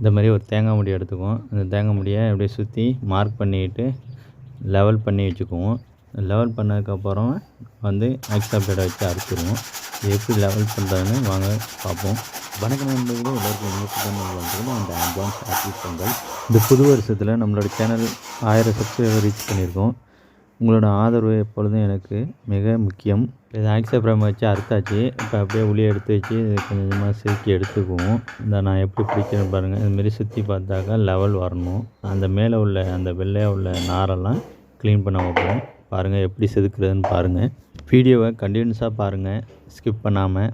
இந்த மாதிரி ஒரு தேங்காய் முடியை எடுத்துக்குவோம். அந்த தேங்காய் முடியை அப்படியே சுற்றி மார்க் பண்ணிக்கிட்டு லெவல் பண்ணி வச்சுக்குவோம். லெவல் பண்ணதுக்கப்புறம் வந்து ஆக்ஸா வச்சு அரைச்சிடுவோம் இது எப்படி லெவல் பண்ணுறதுன்னு வாங்க பார்ப்போம். வணக்கம் நண்பர்களே எல்லாருக்கும் இணைப்பு வந்துருக்கோம் அந்த அட்வான்ஸ் ஆக்டிவ் பொங்கல். இந்த புது வருஷத்தில் நம்மளோட சேனல் ஆயிரம் சப்ஸ்கிரைபர் ரீச் பண்ணியிருக்கோம். உங்களோட ஆதரவு எப்பொழுதும் எனக்கு மிக முக்கியம். இது ஆக்ஸப்ரம் வச்சு அறுத்தாச்சு. இப்போ அப்படியே உளி எடுத்து வச்சு இது கொஞ்சம் கொஞ்சமாக செதுக்கி எடுத்துக்குவோம். இந்த நான் எப்படி பிடிக்கிறேன் பாருங்கள் இதுமாரி சுற்றி பார்த்தாக்கா லெவல் வரணும். அந்த மேலே உள்ள அந்த வெள்ளையாக உள்ள நாரெல்லாம் க்ளீன் பண்ண வைப்போம். பாருங்கள் எப்படி செதுக்குறதுன்னு பாருங்கள் வீடியோவை கண்டினியூஸாக பாருங்கள் ஸ்கிப் பண்ணாமல்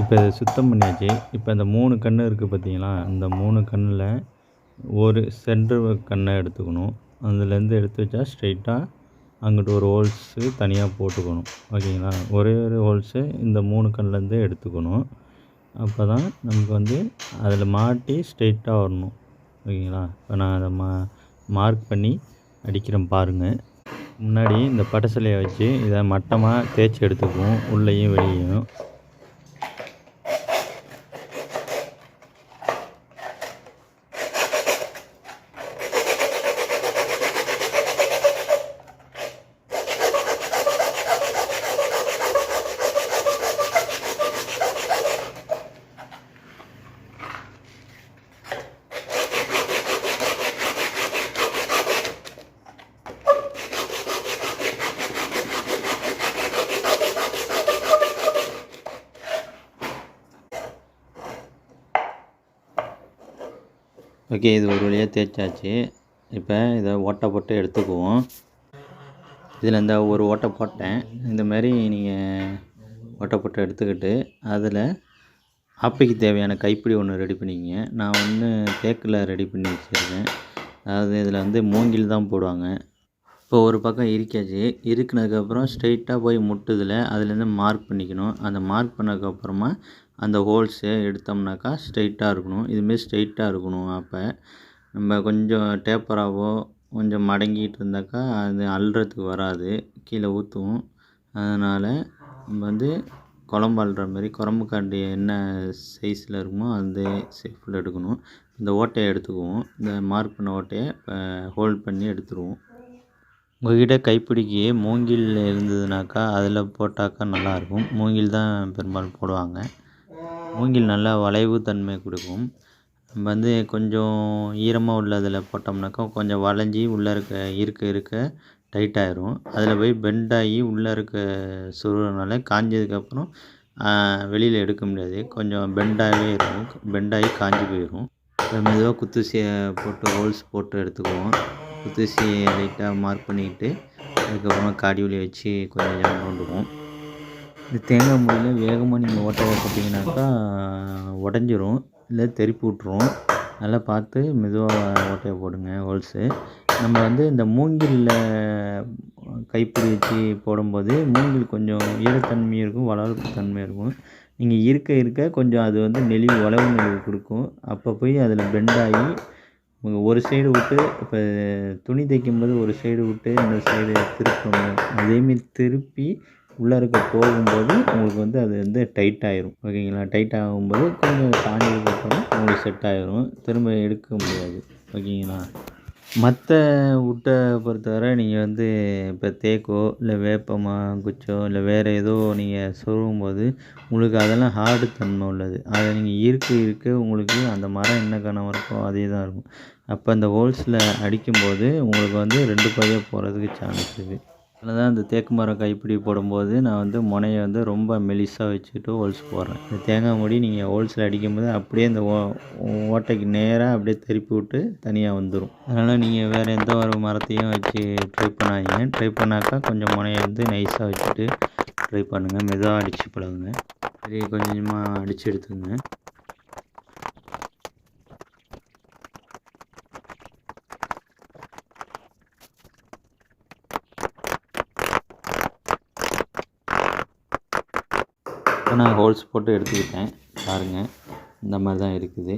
இப்போ இதை சுத்தம் பண்ணியாச்சு. இப்போ இந்த மூணு கன்று இருக்குது பார்த்தீங்களா? இந்த மூணு கண்ணில் ஒரு சென்டர் கண்ணை எடுத்துக்கணும். அதுலேருந்து எடுத்து வச்சா ஸ்ட்ரைட்டாக அங்கிட்டு ஒரு ஹோல்ஸு தனியாக போட்டுக்கணும். ஓகேங்களா? ஒரே ஒரு ஹோல்ஸு இந்த மூணு கண்ணிலேருந்து எடுத்துக்கணும். அப்போ தான் நமக்கு வந்து அதில் மாட்டி ஸ்ட்ரைட்டாக வரணும். ஓகேங்களா? இப்போ நான் அதை மா மார்க் பண்ணி அடிக்கிறேன் பாருங்கள் முன்னாடி இந்த பட்டசிலையை வச்சு இதை மட்டமாக தேய்ச்சி எடுத்துக்குவோம். உள்ளேயும் வெளியேயும். ஓகே இது ஒரு வழியாக தேய்ச்சாச்சு. இப்போ இதை ஓட்டை போட்டு எடுத்துக்குவோம். இதில் இந்த ஒரு ஓட்டை போட்டேன். இந்த மாதிரி நீங்கள் ஓட்டை போட்டு எடுத்துக்கிட்டு அதில் ஆப்பைக்கு தேவையான கைப்பிடி ஒன்று ரெடி பண்ணிக்கங்க. நான் ஒன்று தேக்கில் ரெடி பண்ணி வச்சுருக்கேன். அதாவது இதில் வந்து மூங்கில் தான் போடுவாங்க. இப்போ ஒரு பக்கம் இருக்காச்சு இருக்குனதுக்கப்புறம் ஸ்ட்ரெயிட்டாக போய் முட்டுதில் அதுலேருந்து மார்க் பண்ணிக்கணும். அந்த மார்க் பண்ணதுக்கப்புறமா அந்த ஹோல்ஸு எடுத்தோம்னாக்கா ஸ்ட்ரைட்டாக இருக்கணும். இதுமாரி ஸ்ட்ரைட்டாக இருக்கணும். அப்போ நம்ம கொஞ்சம் டேப்பராகவோ கொஞ்சம் மடங்கிட்டு இருந்தாக்கா அது அள்ளுறதுக்கு வராது. கீழே ஊற்றும் அதனால் நம்ம வந்து குழம்பு அள்ளுற மாதிரி குழம்பு கரண்டி என்ன சைஸில் இருக்குமோ அந்த ஷேப்பில் எடுக்கணும். இந்த ஓட்டையை எடுத்துக்குவோம். இந்த மார்க் பண்ண ஓட்டையை ஹோல்ட் பண்ணி எடுத்துருவோம். உங்கள்கிட்ட கைப்பிடிக்கு மூங்கில் இருந்ததுனாக்கா அதில் போட்டாக்கா நல்லாயிருக்கும் மூங்கில் தான் பெரும்பாலும் போடுவாங்க. மூங்கில் நல்லா வளைவு தன்மை கொடுக்கும். நம்ம வந்து கொஞ்சம் ஈரமாக உள்ளதில் போட்டோம்னாக்கா கொஞ்சம் வளைஞ்சி உள்ளே இருக்க இருக்க இருக்க டைட் ஆயிரும். அதில் போய் பெண்ட் ஆகி உள்ளே இருக்க சுருறனால காஞ்சதுக்கப்புறம் வெளியில் எடுக்க முடியாது. கொஞ்சம் பெண்டாகவே இருக்கும். பெண்டாகி காஞ்சி போயிடும் மெதுவாக குத்துசியை போட்டு ஹோல்ஸ் போட்டு எடுத்துக்குவோம். குத்துசியை லைட்டாக மார்க் பண்ணிக்கிட்டு அதுக்கப்புறமா காடி வலி வச்சு கொஞ்சம் ஜாம் இந்த தேங்காய் மூடியில் வேகமாக நீங்கள் ஓட்டையை போட்டிங்கனாக்கா உடஞ்சிரும். இல்லை தெறிப்பு விட்ரும் நல்லா பார்த்து மெதுவாக ஓட்டையை போடுங்க ஹோல்ஸு. நம்ம வந்து இந்த மூங்கிலில் கைப்பிடி வச்சு போடும்போது மூங்கில் கொஞ்சம் ஈரத்தன்மையும் இருக்கும் வளர்ப்பு தன்மை இருக்கும். நீங்கள் இருக்க இருக்க கொஞ்சம் அது வந்து நெளிவு வளவு நெளிவு கொடுக்கும். அப்போ போய் அதில் பெண்டாகி ஒரு சைடு விட்டு இப்போ துணி தைக்கும்போது ஒரு சைடு விட்டு இந்த சைடு திருப்பணும். அதேமாரி திருப்பி உள்ளே இருக்க போகும்போது உங்களுக்கு வந்து அது வந்து டைட் ஆயிரும். ஓகேங்களா? டைட் ஆகும்போது கொஞ்சம் காஞ்சதுக்கப்புறம் உங்களுக்கு செட் ஆயிரும். திரும்ப எடுக்க முடியாது. ஓகேங்களா? மற்ற விட்டை பொறுத்தவரை நீங்கள் வந்து இப்போ தேக்கோ இல்லை வேப்பமா குச்சோ இல்லை வேறு ஏதோ நீங்கள் சொருகும்போது உங்களுக்கு அதெல்லாம் ஹார்டு தன்மை உள்ளது. அதை நீங்கள் இருக்க இருக்க உங்களுக்கு அந்த மரம் என்ன கனவு இருக்கோ அதே தான் இருக்கும். அப்போ அந்த ஹோல்ஸில் அடிக்கும்போது உங்களுக்கு வந்து ரெண்டு பையாக போகிறதுக்கு சான்ஸ் இருக்குது அதில் தான் இந்த தேக்கு மரம் கைப்பிடி போடும்போது நான் வந்து முனையை வந்து ரொம்ப மெலிசாக வச்சுட்டு ஹோல்ஸ் போடுறேன். இந்த தேங்காய் மூடி நீங்கள் ஹோல்ஸில் அடிக்கும்போது அப்படியே இந்த ஓ ஓட்டைக்கு நேராக அப்படியே திருப்பி விட்டு தனியாக வந்துடும் அதனால் நீங்கள் வேறு எந்த ஒரு மரத்தையும் வச்சு ட்ரை பண்ணாதீங்க. ட்ரை பண்ணாக்கா கொஞ்சம் முனையை வந்து நைஸாக வச்சுட்டு ட்ரை பண்ணுங்கள் மெதுவாக அடித்து பழகுங்க. சரி கொஞ்சமாக அடித்து எடுத்துங்க இப்போ நான் ஹோல்ஸ் போட்டு எடுத்துக்கிட்டேன். பாருங்கள் இந்த மாதிரி தான் இருக்குது.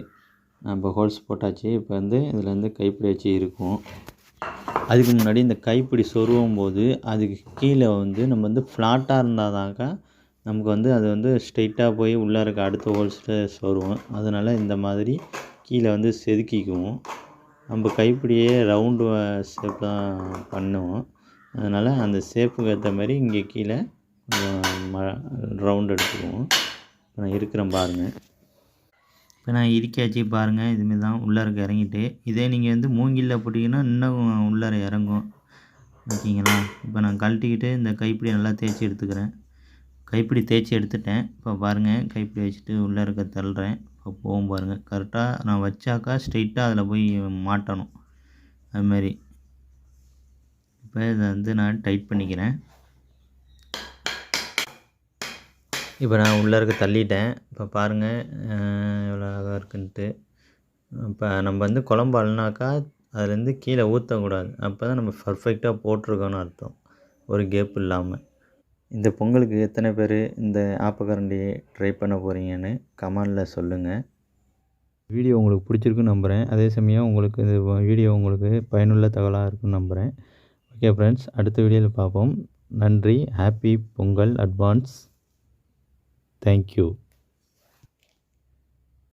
நம்ம ஹோல்ஸ் போட்டாச்சு. இப்போ வந்து இதில் வந்து கைப்பிடி வச்சு இருக்கும். அதுக்கு முன்னாடி இந்த கைப்பிடி சொருவும் போது அதுக்கு கீழே வந்து நம்ம வந்து ஃப்ளாட்டாக இருந்தால் தாக்கா நமக்கு வந்து அது வந்து ஸ்ட்ரெயிட்டாக போய் உள்ளே இருக்க அடுத்த ஹோல்ஸில் சொருவோம் அதனால் இந்த மாதிரி கீழே வந்து செதுக்கிக்குவோம். நம்ம கைப்பிடியே ரவுண்டு ஷேப் தான் பண்ணுவோம். அதனால் அந்த ஷேப்புக்கு ஏற்ற மாதிரி இங்கே கீழே ரவுண்ட் எடுத்துக்குவோம். இப்போ நான் இருக்கிறேன் பாருங்கள் இப்போ நான் இருக்கியாச்சு பாருங்கள் இதுமாரி தான் உள்ளார இறங்கிட்டு. இதே நீங்கள் வந்து மூங்கிலில் போட்டிங்கன்னா இன்னும் உள்ளார இறங்கும். ஓகேங்களா? இப்போ நான் கழட்டிக்கிட்டு இந்த கைப்பிடி நல்லா தேய்ச்சி எடுத்துக்கிறேன். கைப்பிடி தேய்ச்சி எடுத்துட்டேன். இப்போ பாருங்கள் கைப்பிடி வச்சுட்டு உள்ளே இருக்க தள்ளுறேன். இப்போ போகும் பாருங்கள் கரெக்டாக நான் வச்சாக்கா ஸ்ட்ரெயிட்டாக அதில் போய் மாட்டணும். அதுமாரி இப்போ இதை வந்து நான் டைட் பண்ணிக்கிறேன். இப்போ நான் உள்ளே இருக்க தள்ளிட்டேன். இப்போ பாருங்கள் எவ்வளோ அழகாக இருக்குன்ட்டு. இப்போ நம்ம வந்து குழம்பு அழுனாக்கா அதுலேருந்து கீழே ஊற்றக்கூடாது அப்போ தான் நம்ம பர்ஃபெக்டாக போட்டிருக்கோன்னு அர்த்தம். ஒரு கேப் இல்லாமல் இந்த பொங்கலுக்கு எத்தனை பேர் இந்த ஆப்பக்கரண்டியை ட்ரை பண்ண போகிறீங்கன்னு கமெண்டில் சொல்லுங்கள் வீடியோ உங்களுக்கு பிடிச்சிருக்குன்னு நம்புகிறேன் அதே சமயம் உங்களுக்கு இந்த வீடியோ உங்களுக்கு பயனுள்ள தகவலாக இருக்குன்னு நம்புகிறேன் ஓகே ஃப்ரெண்ட்ஸ் அடுத்த வீடியோவில் பார்ப்போம். நன்றி. Happy Pongal advance Thank you.